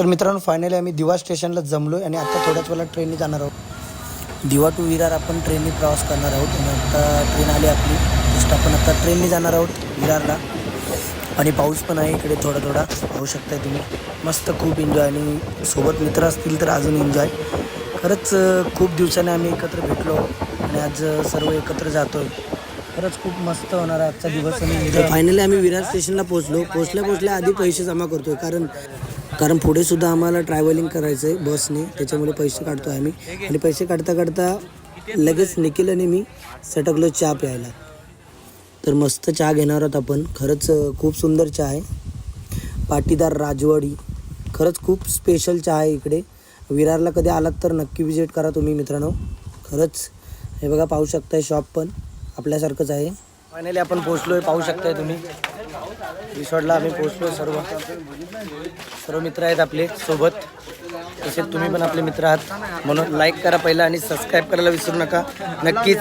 तर मित्रांनो फायनली आम्ही दिवा स्टेशनला जमलो आणि आता थोड्याच वेळा ट्रेनने जाणार आहोत. दिवा टू विरार आपण ट्रेनने प्रवास करणार आहोत आणि आता ट्रेन आली आपली. जस्ट आपण आता ट्रेनने जाणार आहोत विरारला. आणि पाऊस पण आहे इकडे थोडा थोडा. पाहू शकताय तुम्ही. मस्त खूप एन्जॉय आणि सोबत मित्र असतील तर अजून एन्जॉय खरंच खूप दिवसाने आम्ही एकत्र भेटलो आणि आज सर्व एकत्र जातोय. खरंच खूप मस्त होणार आहे आजचा दिवस आणि फायनली आम्ही विरार स्टेशनला पोहोचलो. पोहोचल्या पोहोचल्या आधी पैसे जमा करतोय. कारण कारण पुढे सुद्धा आम्हाला ट्रॅव्हलिंग करायचं आहे बसने त्याच्यामुळे पैसे काढतो आहे आम्ही. आणि पैसे काढता काढता लगेच निखिल आणि मी सटकलो चहा प्यायला. तर मस्त चहा घेणार आहोत आपण. खरंच खूप सुंदर चहा आहे. पाटीदार राजवाडी. खरंच खूप स्पेशल चहा आहे इकडे. विरारला कधी आलात तर नक्की विजिट करा तुम्ही मित्रांनो. खरंच हे बघा पाहू शकताय शॉप पण. आपल्यासारखंच आहे. फायनली आपण आहे पाहू शकताय तुम्ही. रिसॉर्टला आम्ही पोहोचलो सर्व सर्व मित्र आहेत आपले सोबत. तसेच तुम्ही पण आपले मित्र आहात. म्हणून लाईक करा पहिला आणि सबस्क्राईब करायला विसरू नका. नक्कीच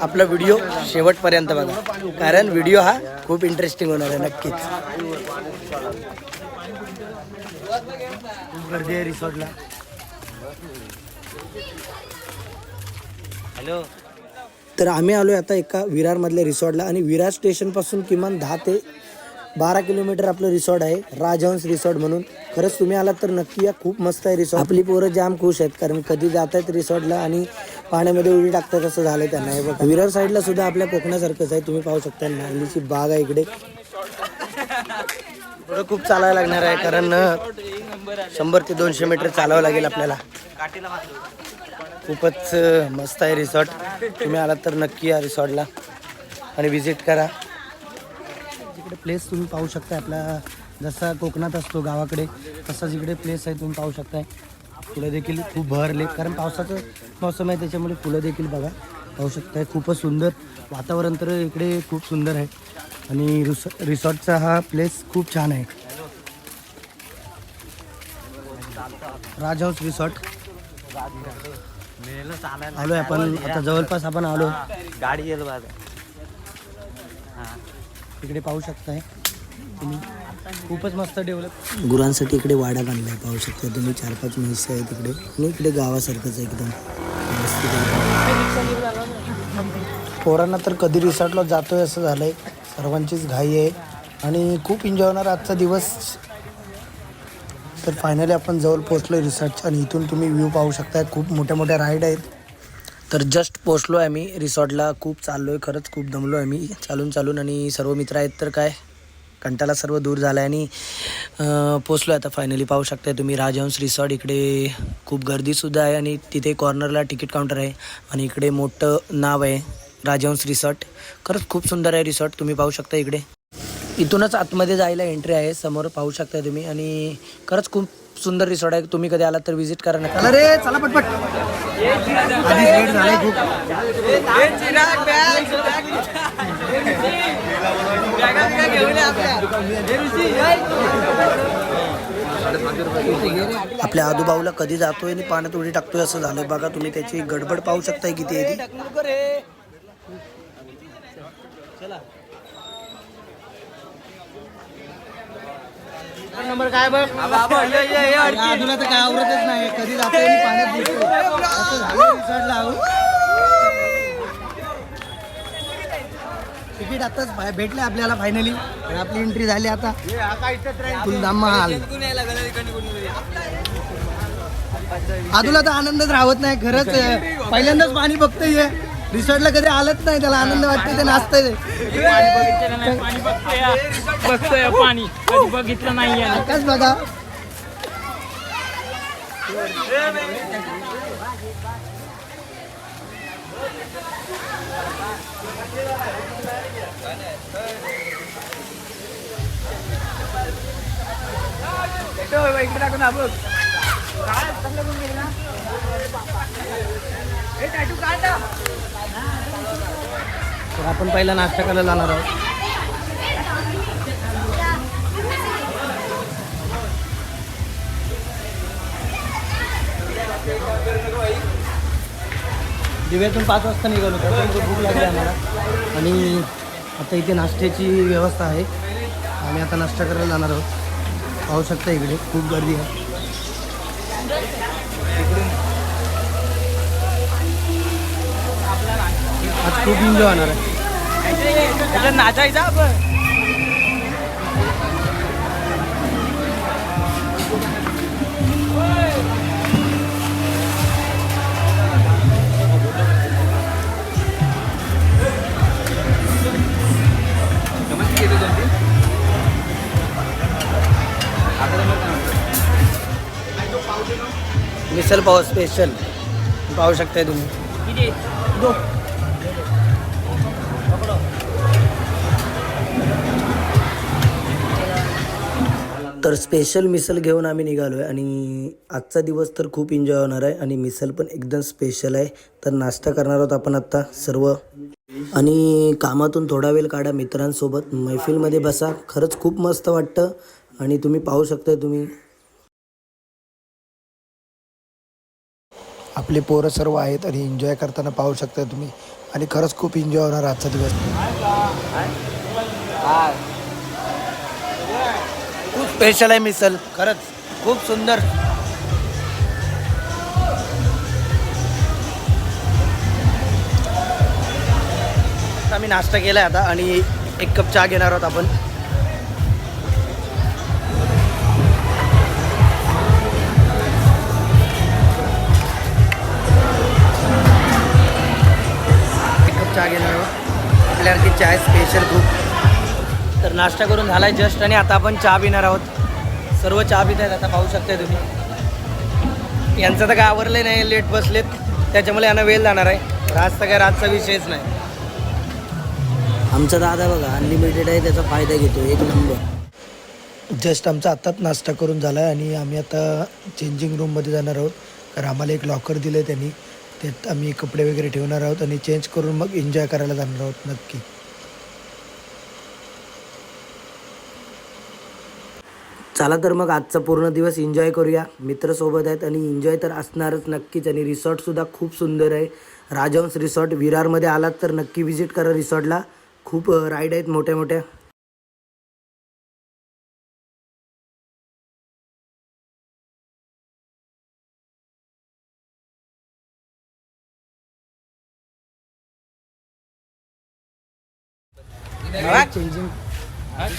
आपला व्हिडिओ शेवटपर्यंत बघा. कारण व्हिडिओ हा खूप इंटरेस्टिंग होणार आहे नक्कीच. गर्दी आहे रिसॉर्टला. हॅलो. तर आम्ही आलो आता एका विरारमधल्या रिसॉर्टला आणि विरार स्टेशनपासून किमान दहा ते बारा किलोमीटर आपलं रिसॉर्ट आहे राजहंस रिसॉर्ट म्हणून. खरंच तुम्ही आलात तर नक्की या खूप मस्त आहे रिसॉर्ट. आपली पोरं जाम खुश आहेत कारण कधी जात आहेत रिसॉर्टला आणि पाण्यामध्ये उडी टाकतात असं झालं त्यांना. हे बघा. विरार साईडला सुद्धा आपल्या कोकणासारखंच आहे तुम्ही पाहू शकता नारळीची बाग आहे इकडे. खूप चालायला लागणार आहे कारण शंभर ते दोनशे मीटर चालावं लागेल आपल्याला. खूपच मस्त आहे रिसॉर्ट. तुम्ही आलात तर नक्की या रिसॉर्टला आणि व्हिजिट करा. इकडे प्लेस तुम्ही पाहू शकता आपला जसा कोकणात असतो गावाकडे तसाच इकडे प्लेस आहे तुम्ही पाहू शकताय. फुलं देखील खूप भरले कारण पावसाचं मौसम आहे त्याच्यामुळे फुलं देखील बघा पाहू शकताय. खूपच सुंदर वातावरण तर इकडे खूप सुंदर आहे. आणि रिसॉ रिसॉर्टचा हा प्लेस खूप छान आहे. राजहंस रिसॉर्ट. आलोय आपण. आता जवळपास आपण आलो. गाडी गेलो इकडे पाहू शकताय. तुम्ही खूपच मस्त डेव्हलप गुरांसाठी इकडे वाडा बांधलाय पाहू शकता तुम्ही. चार पाच म्हैसे आहेत इकडे. आणि इकडे गावासारखंच आहे एकदम. पोरांना तर कधी रिसॉर्टला जातोय असं झालंय. सर्वांचीच घाई आहे. आणि खूप एन्जॉय होणार आजचा दिवस. तर फायनली आपण जवळ पोहोचलो रिसॉर्टच्या आणि इथून तुम्ही व्ह्यू पाहू शकताय. खूप मोठ्या मोठ्या राईड आहेत. तर जस्ट पोचलो आहे आम्ही रिसॉर्टला. खूप चाललो आहे खरंच खूप दमलो आहे मी. चालून चालून आणि सर्व मित्र आहेत तर काय कंटाला सर्व दूर झाला आहे आणि पोचलो आहे आता फायनली पाहू शकताय तुम्ही राजहंस रिसॉर्ट इकडे खूप गर्दीसुद्धा आहे आणि तिथे कॉर्नरला तिकीट काउंटर आहे आणि इकडे मोठं नाव आहे राजहंस रिसॉर्ट. खरंच खूप सुंदर आहे रिसॉर्ट तुम्ही पाहू शकता इकडे. इथूनच आतमध्ये जायला एंट्री आहे समोर पाहू शकता तुम्ही. आणि खरंच खूप सुंदर रिसॉर्ट आहे. तुम्ही कधी आलात तर व्हिजिट करा नका अरे चला पटपट. आधीच लेट खूप. आपल्या आजूबाजूला कधी जातोय आणि पाण्यात उडी टाकतोय असं झालंय. बघा तुम्ही त्याची गडबड पाहू शकताय किती आहे ती. आजूला तर काय आवडतच नाही. कधी आणि पाण्यात. असं झालं रिसॉर्टला आहो. तिकीट आताच भेटले आपल्याला फायनली आपली एंट्री झाली आता. फुल महाल. आदूला तर आनंदच राहत नाही खरंच पहिल्यांदाच पाणी बघतोय रिसॉर्टला कधी आलंच नाही त्याला आनंद वाटतोय ते नाचतंय बघतोय पाणी. कधी बघितलं नाहीये आकाश बघा. तर आपण पहिला नाश्ता करायला जाणार आहोत. दिव्यातून पाच वाजता निघालो त्याच्यामुळे भूक लागली आम्हाला. आणि आता इथे नाश्त्याची व्यवस्था आहे. आम्ही आता नाश्ता करायला जाणार आहोत. पाहू शकता इकडे खूप गर्दी आहे. आज खूप एन्जॉय होणार आहे. नाचायचा आपण. मिसल पाव स्पेशल पाहू शकताय तुम्ही. तर स्पेशल मिसल घेऊन आम्ही निघालो आहे आणि आजचा दिवस तर खूप एन्जॉय होणार आहे. आणि मिसल पण एकदम स्पेशल आहे. तर नाश्ता करणार आहोत आपण आत्ता सर्व. आणि कामातून थोडा वेळ काढा मित्रांसोबत. मैफिलमध्ये बसा. खरंच खूप मस्त वाटतं. आणि तुम्ही पाहू शकता तुम्ही. आपले पोरं सर्व आहेत आणि एन्जॉय करताना पाहू शकता तुम्ही. आणि खरंच खूप एन्जॉय होणार आजचा दिवस. स्पेशल आहे मिसल. खरंच खूप सुंदर. आम्ही नाश्ता केलाय आता आणि एक कप चहा घेणार आहोत आपण. एक कप चहा घेणार आहोत. आपल्यासारखी चाय स्पेशल खूप तर नाश्ता करून झालाय जस्ट आणि आता आपण चहा पिणार आहोत. सर्व चहा पित आहेत आता पाहू शकताय तुम्ही. यांचं तर काय आवरलं नाही लेट बसलेत. त्याच्यामुळे यांना वेळ जाणार आहे. तर आज तर काय रातचा विषयच नाही. आमचा दादा बघा अनलिमिटेड आहे त्याचा फायदा घेतो एक नंबर जस्ट आमचा आत्ताच नाश्ता करून झाला आहे आणि आम्ही आता चेंजिंग रूममध्ये जाणार आहोत. तर आम्हाला एक लॉकर दिलं आहे त्यांनी. त्यात आम्ही कपडे वगैरे ठेवणार आहोत आणि चेंज करून मग एन्जॉय करायला जाणार आहोत नक्की. चला तर मग आजचा पूर्ण दिवस एन्जॉय करूया. मित्रसोबत आहेत आणि एन्जॉय तर असणारच नक्कीच आणि रिसॉर्टसुद्धा खूप सुंदर आहे. राजहंस रिसॉर्ट विरारमध्ये आलात तर नक्की व्हिजिट करा रिसॉर्टला खूप राईड आहेत मोठ्या मोठ्या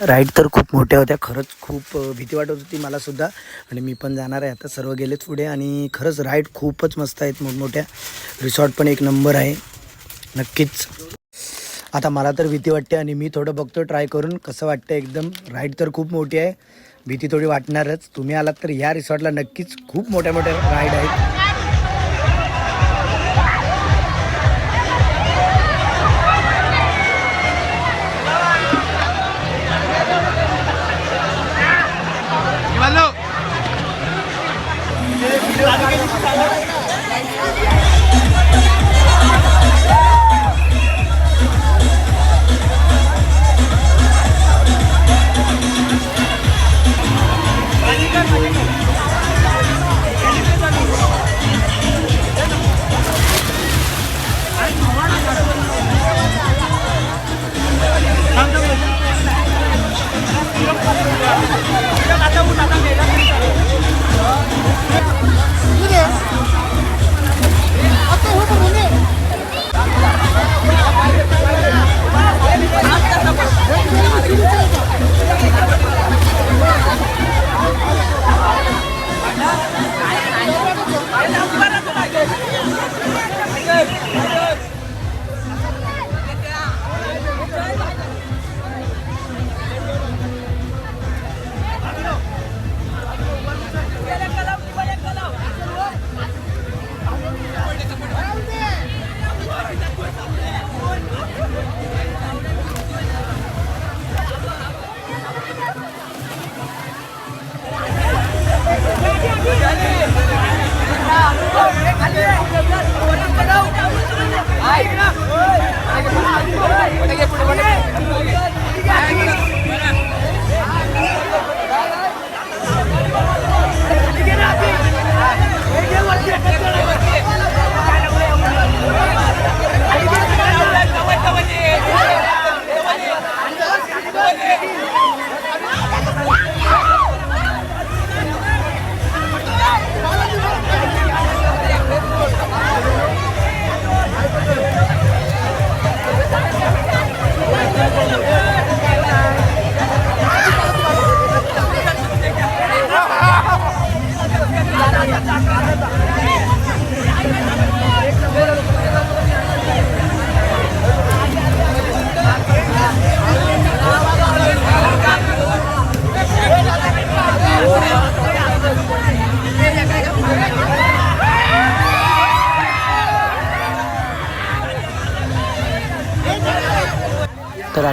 राईड तर खूप मोठ्या होत्या. खरंच खूप भीती वाटत होती मला सुद्धा. आणि मी पण जाणार आहे आता. सर्व गेलेच पुढे. आणि खरंच राईड खूपच मस्त आहेत. मोठमोठ्या. रिसॉर्ट पण एक नंबर आहे. नक्कीच. आता मला तर भीती वाटते आणि मी थोडं बघतो ट्राय करून. कसं वाटतं एकदम. राईड तर खूप मोठी आहे. भीती थोडी वाटणारच. तुम्ही आलात तर ह्या रिसॉर्टला नक्कीच खूप मोठ्या मोठ्या राईड आहेत.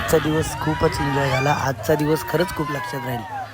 आजचा दिवस खूपच एन्जॉय झाला. आजचा दिवस खरंच खूप लक्षात राहील.